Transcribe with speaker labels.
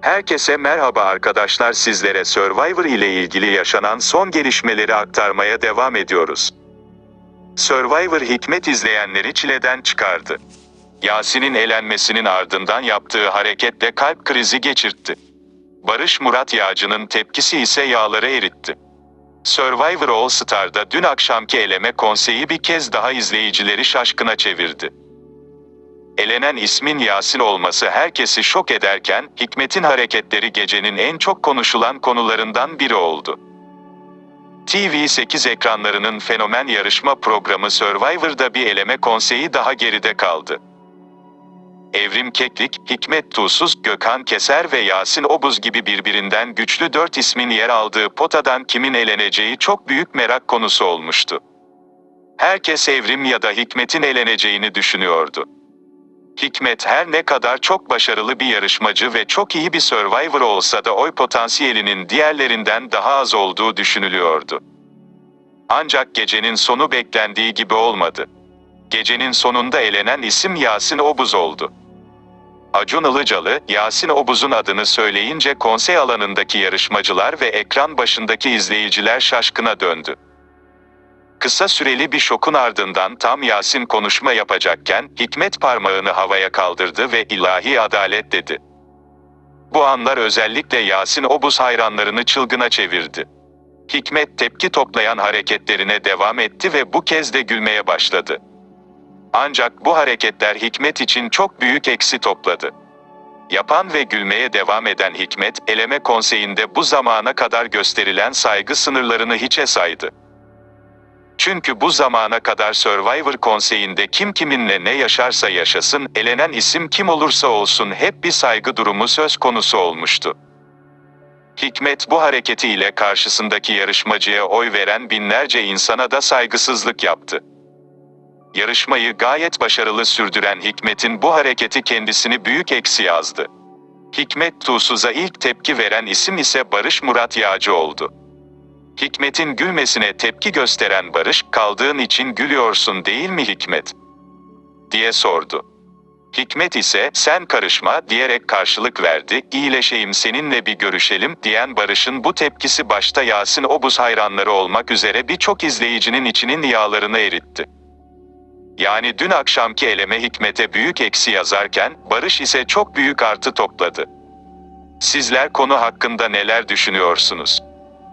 Speaker 1: Herkese merhaba arkadaşlar sizlere Survivor ile ilgili yaşanan son gelişmeleri aktarmaya devam ediyoruz. Survivor Hikmet izleyenleri çileden çıkardı. Yasin'in elenmesinin ardından yaptığı hareketle kalp krizi geçirtti. Barış Murat Yağcı'nın tepkisi ise yağları eritti. Survivor All Star'da dün akşamki eleme konseyi bir kez daha izleyicileri şaşkına çevirdi. Elenen ismin Yasin olması herkesi şok ederken, Hikmet'in hareketleri gecenin en çok konuşulan konularından biri oldu. TV8 ekranlarının fenomen yarışma programı Survivor'da bir eleme konseyi daha geride kaldı. Evrim Keklik, Hikmet Tuğsuz, Gökhan Keser ve Yasin Obuz gibi birbirinden güçlü dört ismin yer aldığı potadan kimin eleneceği çok büyük merak konusu olmuştu. Herkes Evrim ya da Hikmet'in eleneceğini düşünüyordu. Hikmet her ne kadar çok başarılı bir yarışmacı ve çok iyi bir Survivor olsa da oy potansiyelinin diğerlerinden daha az olduğu düşünülüyordu. Ancak gecenin sonu beklendiği gibi olmadı. Gecenin sonunda elenen isim Yasin Obuz oldu. Acun Ilıcalı, Yasin Obuz'un adını söyleyince konsey alanındaki yarışmacılar ve ekran başındaki izleyiciler şaşkına döndü. Kısa süreli bir şokun ardından tam Yasin konuşma yapacakken, Hikmet parmağını havaya kaldırdı ve ilahi adalet dedi. Bu anlar özellikle Yasin Obuz hayranlarını çılgına çevirdi. Hikmet tepki toplayan hareketlerine devam etti ve bu kez de gülmeye başladı. Ancak bu hareketler Hikmet için çok büyük eksi topladı. Yapan ve gülmeye devam eden Hikmet, eleme konseyinde bu zamana kadar gösterilen saygı sınırlarını hiçe saydı. Çünkü bu zamana kadar Survivor konseyinde kim kiminle ne yaşarsa yaşasın, elenen isim kim olursa olsun hep bir saygı durumu söz konusu olmuştu. Hikmet bu hareketiyle karşısındaki yarışmacıya oy veren binlerce insana da saygısızlık yaptı. Yarışmayı gayet başarılı sürdüren Hikmet'in bu hareketi kendisini büyük eksi yazdı. Hikmet Tuğsuz'a ilk tepki veren isim ise Barış Murat Yağcı oldu. Hikmet'in gülmesine tepki gösteren Barış, kaldığın için gülüyorsun değil mi Hikmet? diye sordu. Hikmet ise sen karışma diyerek karşılık verdi, iyileşeyim seninle bir görüşelim diyen Barış'ın bu tepkisi başta Yasin Obuz hayranları olmak üzere birçok izleyicinin içinin yağlarını eritti. Yani dün akşamki eleme Hikmet'e büyük eksi yazarken, Barış ise çok büyük artı topladı. Sizler konu hakkında neler düşünüyorsunuz?